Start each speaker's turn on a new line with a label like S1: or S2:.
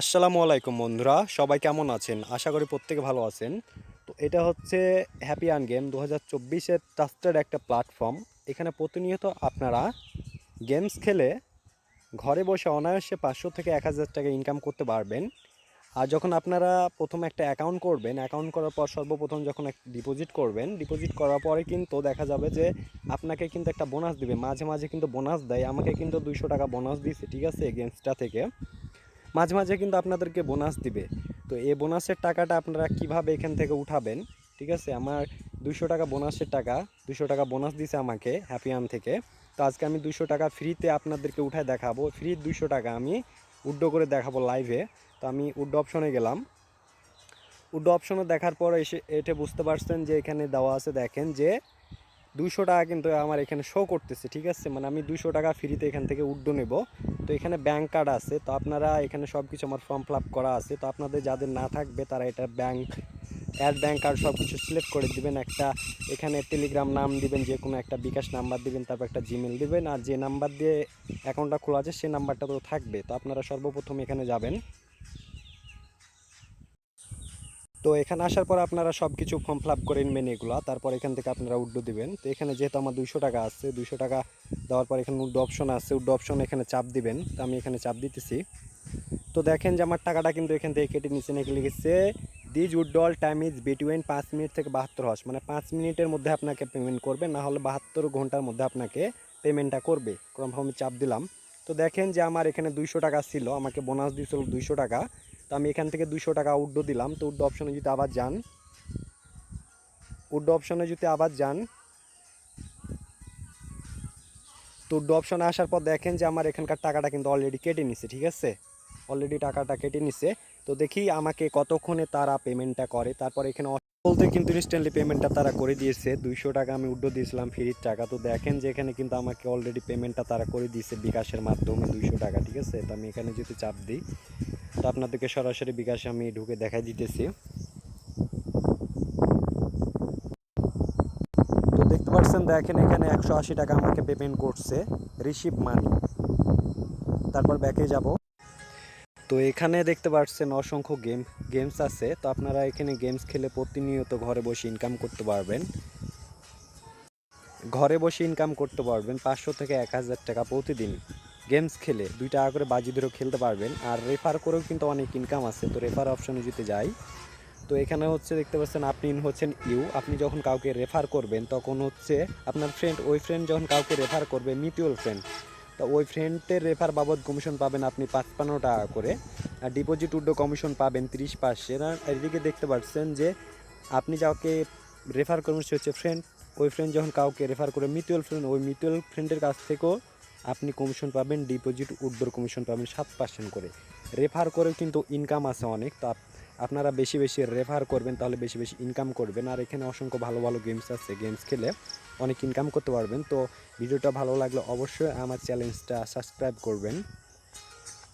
S1: আসসালামু আলাইকুম বন্ধুরা, সবাই কেমন আছেন? আশা করি প্রত্যেকে ভালো আছেন। তো এটা হচ্ছে হ্যাপি আন গেম দু হাজার চব্বিশের ট্রাস্টেড একটা প্ল্যাটফর্ম এখানে প্রতিনিয়ত আপনারা গেমস খেলে ঘরে বসে অনায়াসে পাঁচশো থেকে এক হাজার টাকা ইনকাম করতে পারবেন। আর যখন আপনারা প্রথম একটা অ্যাকাউন্ট করবেন অ্যাকাউন্ট করার পর সর্বপ্রথম যখন ডিপোজিট করবেন ডিপোজিট করার পরে কিন্তু দেখা যাবে যে আপনাকে কিন্তু একটা বোনাস দিবে। মাঝে মাঝে কিন্তু বোনাস দেয়। আমাকে কিন্তু দুইশো টাকা বোনাস দিছে ঠিক আছে গেমসটা থেকে। মাঝে মাঝে কিন্তু আপনাদেরকে বোনাস দিবে। তো এই বোনাসের টাকাটা আপনারা কীভাবে এখান থেকে উঠাবেন, ঠিক আছে? আমার দুশো টাকা বোনাসের টাকা দুশো টাকা বোনাস দিছে আমাকে হ্যাপিয়াম থেকে। তো আজকে আমি দুশো টাকা ফ্রিতে আপনাদেরকে উঠায় দেখাবো। ফ্রি দুশো টাকা আমি উড্ডো করে দেখাবো লাইভে তো আমি উড্ডো অপশনে গেলাম। উড্ডো অপশনে দেখার পর এসে, এটা বুঝতে পারছেন যে এখানে দেওয়া আছে, দেখেন যে দুশো টাকা কিন্তু আমার এখানে শো করতেছে, ঠিক আছে? মানে আমি দুশো টাকা ফ্রিতে এখান থেকে উড্ডো নেব। তো এখানে ব্যাংক কার্ড আছে, তো আপনারা এখানে সব কিছু আমার ফর্ম ফিল করা আছে। তো আপনাদের যাদের না থাকবে, তারা এটা ব্যাঙ্ক অ্যাড ব্যাঙ্ক কার্ড সব কিছু সিলেক্ট করে দিবেন। একটা এখানে টেলিগ্রাম নাম দিবেন, যে কোনো একটা বিকাশ নাম্বার দিবেন, তারপর একটা জিমেল দিবেন। আর যে নাম্বার দিয়ে অ্যাকাউন্টটা খোলা আছে, সেই নাম্বারটা তো থাকবে। তো আপনারা সর্বপ্রথম এখানে যাবেন। তো এখানে আসার পর আপনারা সব কিছু ফর্ম ফিল আপ করে নেবেন এগুলো। তারপর এখান থেকে আপনারা উড্ডো দিবেন। তো এখানে যেহেতু আমার দুইশো টাকা আছে, দুইশো টাকা দেওয়ার পর এখানে উড্ডো অপশন আছে। উড্ডো অপশন এখানে চাপ দিবেন। তো আমি এখানে চাপ দিতেছি। তো দেখেন যে আমার টাকাটা কিন্তু এখান থেকে কেটে নিচে নাকি লিখেছে দিজ উড্ডল টাইম ইজ বিটুইন পাঁচ মিনিট থেকে বাহাত্তর হস মানে পাঁচ মিনিটের মধ্যে আপনাকে পেমেন্ট করবে, না হলে বাহাত্তর ঘণ্টার মধ্যে আপনাকে পেমেন্টটা করবে। কনফার্মে চাপ দিলাম। তো দেখেন যে আমার এখানে দুইশো টাকা ছিল, আমাকে বোনাস দিয়েছিল দুইশো টাকা। তো আমি এখান থেকে দুইশো টাকা উড্ডো দিলাম। তো উড্ডো অপশনে যদি আবার যান উড্ডো অপশনে যদি আবার যান, তো উড্ডো অপশনে আসার পর দেখেন যে আমার এখানকার টাকাটা কিন্তু অলরেডি কেটে নিছে, ঠিক আছে? অলরেডি টাকাটা কেটে নিছে। তো দেখি আমাকে কতক্ষণে তারা পেমেন্টটা করে। তারপর এখানে বলতে কিন্তু ইনস্ট্যান্টলি পেমেন্টটা তারা করে দিয়েছে। দুইশো টাকা আমি উড্ডো দিয়েছিলাম ফ্রির টাকা। তো দেখেন যে এখানে কিন্তু আমাকে অলরেডি পেমেন্টটা তারা করে দিয়েছে বিকাশের মাধ্যমে দুইশো টাকা, ঠিক আছে? তো আমি এখানে যদি চাপ দিই, তো আপনাদেরকে সরাসরি বিকাশে আমি ঢুকে দেখাই দিতেছি। তো দেখতে পাচ্ছেন, দেখেন এখানে একশো আশি টাকা আমাকে পেমেন্ট করছে রিসিভ মানি তারপর ব্যাকে যাব। তো এখানে দেখতে পাচ্ছেন অসংখ্য গেম, গেমস আছে। তো আপনারা এখানে গেমস খেলে প্রতিনিয়ত ঘরে বসে ইনকাম করতে পারবেন। ঘরে বসে ইনকাম করতে পারবেন পাঁচশো থেকে এক হাজার টাকা প্রতিদিন। গেমস খেলে দুই টাকা করে বাজি ধরেও খেলতে পারবেন। আর রেফার করেও কিন্তু অনেক ইনকাম আছে। তো রেফার অপশনে যদি যাই, তো এখানে হচ্ছে দেখতে পাচ্ছেন আপনি হচ্ছেন ইউ আপনি যখন কাউকে রেফার করবেন, তখন হচ্ছে আপনার ফ্রেন্ড ওই ফ্রেন্ড যখন কাউকে রেফার করবে মিউচুয়াল ফ্রেন্ড তো ওই ফ্রেন্ডের রেফার বাবদ কমিশন পাবেন আপনি পাঁচপান্ন টাকা করে। আর ডিপোজিট উড্ডো কমিশন পাবেন তিরিশ পার্সেন্ট আর এদিকে দেখতে পাচ্ছেন যে আপনি যাকে রেফার করবেন সে হচ্ছে ফ্রেন্ড ওই ফ্রেন্ড যখন কাউকে রেফার করে মিউচুয়াল ফ্রেন্ড ওই মিউচুয়াল ফ্রেন্ডের কাছ থেকেও আপনি কমিশন পাবেন ডিপোজিট উড্ডোর কমিশন পাবেন সাত পার্সেন্ট করে। রেফার করেও কিন্তু ইনকাম আছে অনেক। তো আপ- আপনারা বেশি বেশি রেফার করবেন, তাহলে বেশি বেশি ইনকাম করবেন। আর এখানে অসংখ্য ভালো ভালো গেমস আছে গেমস খেলে। অনেক ইনকাম করতে পারবেন। তো ভিডিওটা ভালো লাগলে অবশ্যই আমার চ্যালেঞ্জটা সাবস্ক্রাইব করবেন।